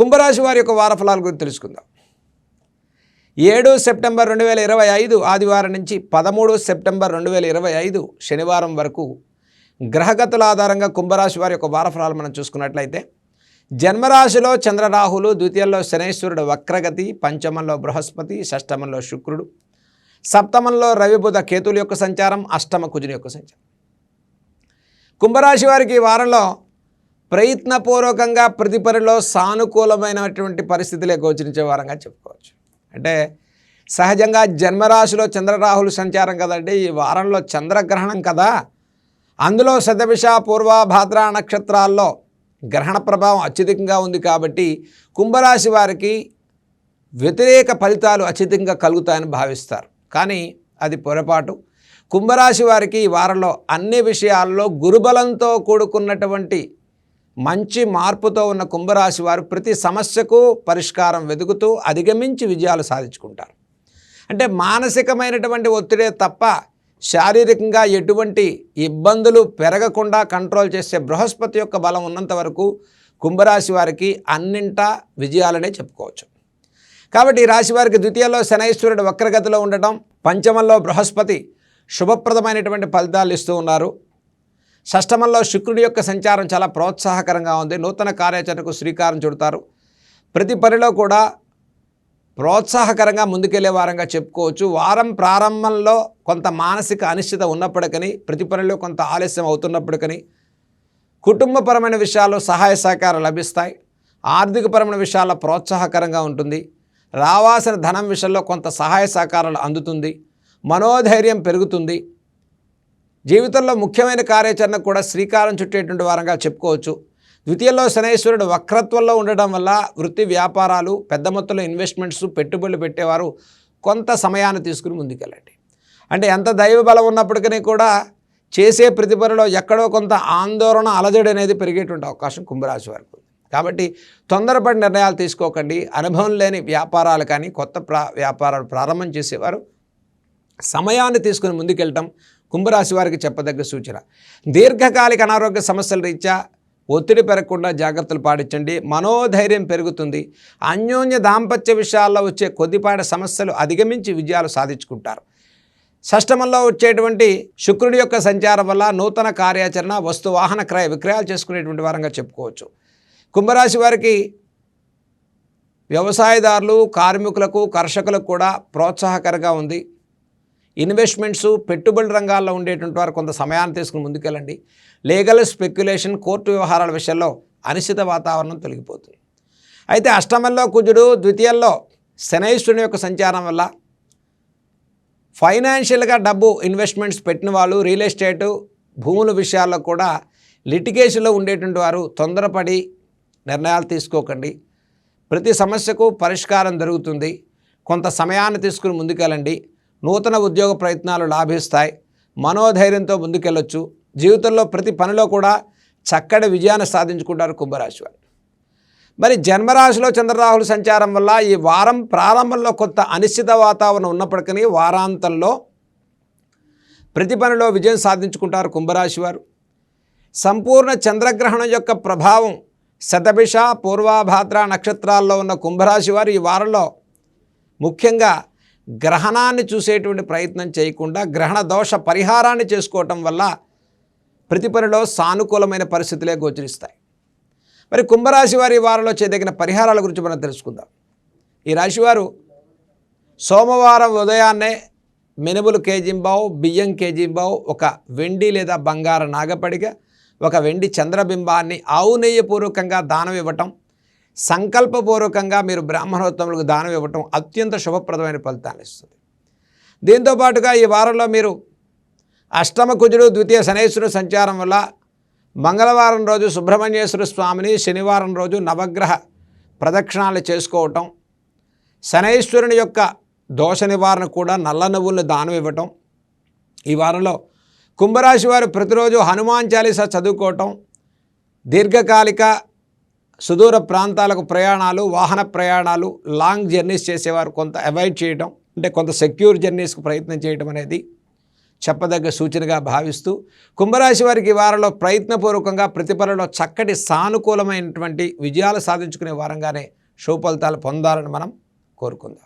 కుంభరాశి వారి యొక్క వారఫలాల గురించి తెలుసుకుందాం. ఏడు సెప్టెంబర్ రెండు వేల ఇరవై ఐదు ఆదివారం నుంచి పదమూడు సెప్టెంబర్ రెండు వేల ఇరవై ఐదు శనివారం వరకు గ్రహగతుల ఆధారంగా కుంభరాశి వారి యొక్క వారఫలాలు మనం చూసుకున్నట్లయితే జన్మరాశిలో చంద్రరాహులు ద్వితీయంలో శనేశ్వరుడు వక్రగతి పంచమంలో బృహస్పతి షష్టమంలో శుక్రుడు సప్తమంలో రవిబుధ కేతుల యొక్క సంచారం అష్టమ కుజుని యొక్క సంచారం. కుంభరాశి వారికి ఈ వారంలో ప్రయత్నపూర్వకంగా ప్రతి పనిలో సానుకూలమైనటువంటి పరిస్థితులే గోచరించే వారంగా చెప్పుకోవచ్చు. అంటే సహజంగా జన్మరాశిలో చంద్రరాహులు సంచారం కదండి ఈ వారంలో చంద్రగ్రహణం కదా. అందులో శతభిష పూర్వ భాద్ర నక్షత్రాల్లో గ్రహణ ప్రభావం అత్యధికంగా ఉంది కాబట్టి కుంభరాశి వారికి వ్యతిరేక ఫలితాలు అత్యధికంగా కలుగుతాయని భావిస్తారు. కానీ అది పొరపాటు. కుంభరాశి వారికి ఈ వారంలో అన్ని విషయాల్లో గురుబలంతో కూడుకున్నటువంటి మంచి మార్పుతో ఉన్న కుంభరాశి వారు ప్రతి సమస్యకు పరిష్కారం వెతుకుతూ అధిగమించి విజయాలు సాధించుకుంటారు. అంటే మానసికమైనటువంటి ఒత్తిడే తప్ప శారీరకంగా ఎటువంటి ఇబ్బందులు పెరగకుండా కంట్రోల్ చేసే బృహస్పతి యొక్క బలం ఉన్నంత వరకు కుంభరాశి వారికి అన్నింటా విజయాలనే చెప్పుకోవచ్చు. కాబట్టి ఈ రాశి వారికి ద్వితీయంలో శనైశ్వరుడు వక్రగతిలో ఉండటం పంచమంలో బృహస్పతి శుభప్రదమైనటువంటి ఫలితాలు ఇస్తూ ఉన్నారు. షష్టమంలో శుక్రుడి యొక్క సంచారం చాలా ప్రోత్సాహకరంగా ఉంది. నూతన కార్యాచరణకు శ్రీకారం చుడతారు. ప్రతి పనిలో కూడా ప్రోత్సాహకరంగా ముందుకెళ్ళే వారంగా చెప్పుకోవచ్చు. వారం ప్రారంభంలో కొంత మానసిక అనిశ్చిత ఉన్నప్పటికని ప్రతి పనిలో కొంత ఆలస్యం అవుతున్నప్పటికని కుటుంబపరమైన విషయాల్లో సహాయ సహకారం లభిస్తాయి. ఆర్థికపరమైన విషయాల్లో ప్రోత్సాహకరంగా ఉంటుంది. రావాల్సిన ధనం విషయంలో కొంత సహాయ సహకారాలు అందుతుంది. మనోధైర్యం పెరుగుతుంది. జీవితంలో ముఖ్యమైన కార్యాచరణ కూడా శ్రీకారం చుట్టేటువంటి వారంగా చెప్పుకోవచ్చు. ద్వితీయంలో శనేశ్వరుడు వక్రత్వంలో ఉండడం వల్ల వృత్తి వ్యాపారాలు పెద్ద మొత్తంలో ఇన్వెస్ట్మెంట్స్ పెట్టుబడులు పెట్టేవారు కొంత సమయాన్ని తీసుకుని ముందుకెళ్ళండి. అంటే ఎంత దైవ బలం ఉన్నప్పటికీ కూడా చేసే ప్రతిభలో ఎక్కడో కొంత ఆందోళన అలజడి అనేది పెరిగేటువంటి అవకాశం కుంభరాశి వారికి ఉంది. కాబట్టి తొందరపడి నిర్ణయాలు తీసుకోకండి. అనుభవం లేని వ్యాపారాలు కానీ కొత్త ప్రా వ్యాపారాలు ప్రారంభం చేసేవారు సమయాన్ని తీసుకుని ముందుకెళ్ళటం కుంభరాశి వారికి చెప్పదగ్గ సూచన. దీర్ఘకాలిక అనారోగ్య సమస్యల రీత్యా ఒత్తిడి పెరగకుండా జాగ్రత్తలు పాటించండి. మనోధైర్యం పెరుగుతుంది. అన్యోన్య దాంపత్య విషయాల్లో వచ్చే కొద్దిపాటి సమస్యలు అధిగమించి విజయాలు సాధించుకుంటారు. షష్టమంలో వచ్చేటువంటి శుక్రుడి యొక్క సంచారం వల్ల నూతన కార్యాచరణ వస్తు వాహన క్రయ విక్రయాలు చేసుకునేటువంటి వారంగా చెప్పుకోవచ్చు. కుంభరాశి వారికి వ్యవసాయదారులు కార్మికులకు కర్షకులకు కూడా ప్రోత్సాహకరంగా ఉంది. ఇన్వెస్ట్మెంట్స్ పెట్టుబడి రంగాల్లో ఉండేటువంటి వారు కొంత సమయాన్ని తీసుకుని ముందుకెళ్ళండి. లీగల్ స్పెక్యులేషన్ కోర్టు వ్యవహారాల విషయంలో అనిశ్చిత వాతావరణం తొలగిపోతుంది. అయితే అష్టమంలో కుజుడు ద్వితీయంలో శనైశ్వరుని యొక్క సంచారం వల్ల ఫైనాన్షియల్గా డబ్బు ఇన్వెస్ట్మెంట్స్ పెట్టిన వాళ్ళు రియల్ ఎస్టేటు భూముల విషయాల్లో కూడా లిటిగేషన్లో ఉండేటువంటి వారు తొందరపడి నిర్ణయాలు తీసుకోకండి. ప్రతి సమస్యకు పరిష్కారం దొరుకుతుంది. కొంత సమయాన్ని తీసుకుని ముందుకెళ్ళండి. నూతన ఉద్యోగ ప్రయత్నాలు లాభిస్తాయి. మనోధైర్యంతో ముందుకెళ్ళొచ్చు. జీవితంలో ప్రతి పనిలో కూడా చక్కటి విజయాన్ని సాధించుకుంటారు కుంభరాశి వారు. మరి జన్మరాశిలో చంద్రరాహుల సంచారం వల్ల ఈ వారం ప్రారంభంలో కొంత అనిశ్చిత వాతావరణం ఉన్నప్పటికీ వారాంతంలో ప్రతి పనిలో విజయం సాధించుకుంటారు కుంభరాశి వారు. సంపూర్ణ చంద్రగ్రహణం యొక్క ప్రభావం శతభిష పూర్వాభాద్ర నక్షత్రాల్లో ఉన్న కుంభరాశి వారు ఈ వారంలో ముఖ్యంగా గ్రహణాన్ని చూసేటువంటి ప్రయత్నం చేయకుండా గ్రహణ దోష పరిహారాన్ని చేసుకోవటం వల్ల ప్రతి పనిలో సానుకూలమైన పరిస్థితులే గోచరిస్తాయి. మరి కుంభరాశి వారి వారిలో వారంలో చేయదగిన పరిహారాల గురించి మనం తెలుసుకుందాం. ఈ రాశివారు సోమవారం ఉదయాన్నే మినుములు కేజీంబావు బియ్యం కేజీంబావు ఒక వెండి లేదా బంగారు నాగపడిగ ఒక వెండి చంద్రబింబాన్ని ఆవు దానం ఇవ్వటం సంకల్పపూర్వకంగా మీరు బ్రాహ్మణోత్తములకు దానం ఇవ్వటం అత్యంత శుభప్రదమైన ఫలితాన్ని ఇస్తుంది. దీంతో పాటుగా ఈ వారంలో మీరు అష్టమ కుజుడు ద్వితీయ శనేశ్వరుడు సంచారం వల్ల మంగళవారం రోజు సుబ్రహ్మణ్యేశ్వర స్వామిని శనివారం రోజు నవగ్రహ ప్రదక్షిణాలు చేసుకోవటం శనైశ్వరుని యొక్క దోష నివారణ కూడా నల్ల నువ్వులను దానం ఇవ్వటం ఈ వారంలో కుంభరాశి వారు ప్రతిరోజు హనుమాన్ చాలీసా చదువుకోవటం దీర్ఘకాలిక సుదూర ప్రాంతాలకు ప్రయాణాలు వాహన ప్రయాణాలు లాంగ్ జర్నీస్ చేసేవారు కొంత అవాయిడ్ చేయడం అంటే కొంత సెక్యూర్ జర్నీస్కు ప్రయత్నం చేయడం అనేది చెప్పదగ్గ సూచనగా భావిస్తూ కుంభరాశి వారికి వారిలో వారంలో ప్రయత్నపూర్వకంగా ప్రతిఫలలో చక్కటి సానుకూలమైనటువంటి విజయాలు సాధించుకునే వారంగానే శుభ ఫలితాలు పొందాలని మనం కోరుకుందాం.